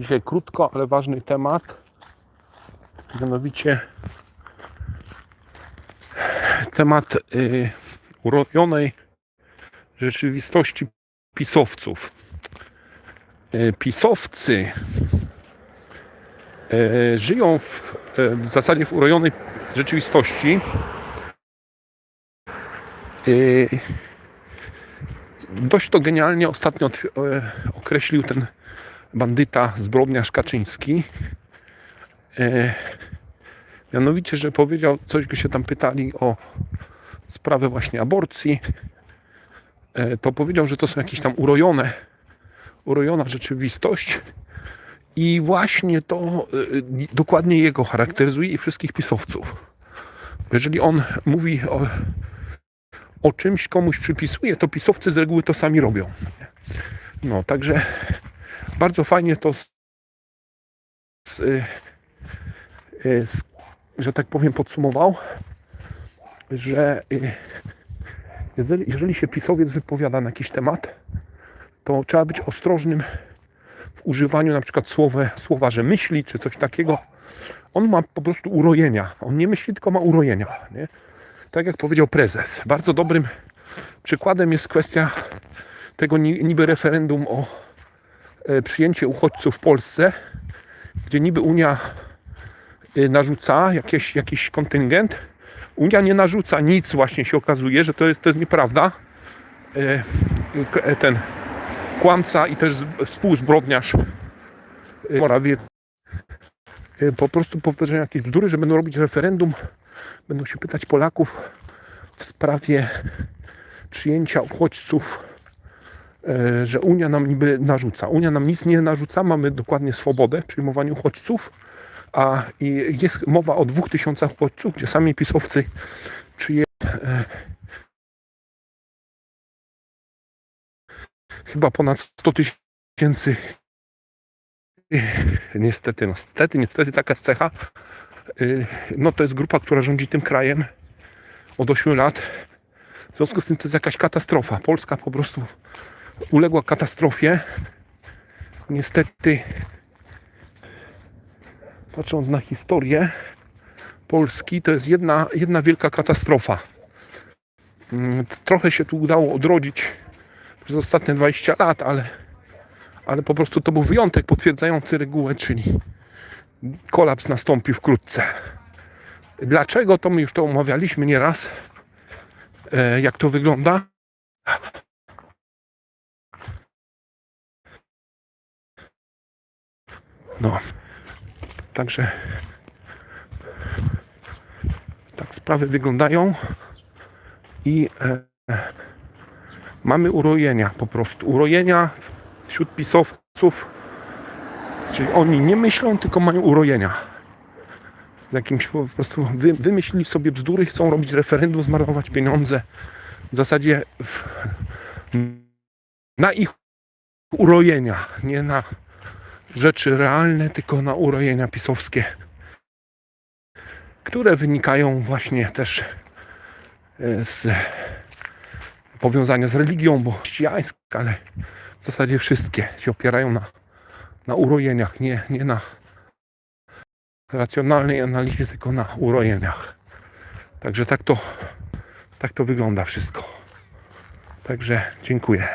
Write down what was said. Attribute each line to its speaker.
Speaker 1: Dzisiaj krótko, ale ważny temat. Mianowicie temat y, urojonej rzeczywistości pisowców. Y, pisowcy y, żyją w, y, w zasadzie w urojonej rzeczywistości. Y, dość to genialnie ostatnio e, określił ten bandyta zbrodniarz Kaczyński. E, mianowicie, że powiedział, coś go się tam pytali o sprawę właśnie aborcji. E, to powiedział, że to są jakieś tam urojone, urojona rzeczywistość. I właśnie to e, dokładnie jego charakteryzuje i wszystkich pisowców. Jeżeli on mówi o, o czymś komuś przypisuje, to pisowcy z reguły to sami robią. No, także bardzo fajnie to, z, z, z, że tak powiem, podsumował, że y, jeżeli, jeżeli się pisowiec wypowiada na jakiś temat, to trzeba być ostrożnym w używaniu na przykład słowa, słowa że myśli, czy coś takiego. On ma po prostu urojenia. On nie myśli, tylko ma urojenia. Nie? tak jak powiedział prezes, bardzo dobrym przykładem jest kwestia tego ni- niby referendum o przyjęcie uchodźców w Polsce, gdzie niby Unia e, narzuca jakieś, jakiś kontyngent. Unia nie narzuca nic, właśnie się okazuje, że to jest, to jest nieprawda. E, e, Ten kłamca i też współzbrodniarz e, Morawiecki e, po prostu powtarzają jakieś bzdury, że będą robić referendum będą się pytać Polaków w sprawie przyjęcia uchodźców, e, że Unia nam niby narzuca. Unia nam nic nie narzuca, mamy dokładnie swobodę w przyjmowaniu uchodźców, a jest mowa o dwóch tysiącach uchodźców, gdzie sami pisowcy przyjęli e, chyba ponad 100 tysięcy niestety, no niestety, niestety taka jest cecha Y, no to jest grupa, która rządzi tym krajem od 8 lat. W związku z tym to jest jakaś katastrofa. Polska po prostu uległa katastrofie. Niestety, patrząc na historię Polski, to jest jedna, jedna wielka katastrofa. Mm, Trochę się tu udało odrodzić przez ostatnie 20 lat, ale, ale po prostu to był wyjątek potwierdzający regułę, czyli kolaps nastąpi wkrótce. Dlaczego? To my już to omawialiśmy nieraz. E, jak to wygląda? No. Także tak sprawy wyglądają i e, mamy urojenia po prostu. Urojenia wśród pisowców Czyli oni nie myślą, tylko mają urojenia. Z jakimś po prostu wy, wymyślili sobie bzdury, chcą robić referendum, zmarnować pieniądze. W zasadzie w, na ich urojenia, nie na rzeczy realne, tylko na urojenia pisowskie, które wynikają właśnie też e, z powiązania z religią, bo chrześcijańska, ale w zasadzie wszystkie się opierają na na urojeniach, nie, nie na racjonalnej analizie, tylko na urojeniach. Także tak to, tak to wygląda wszystko. Także dziękuję.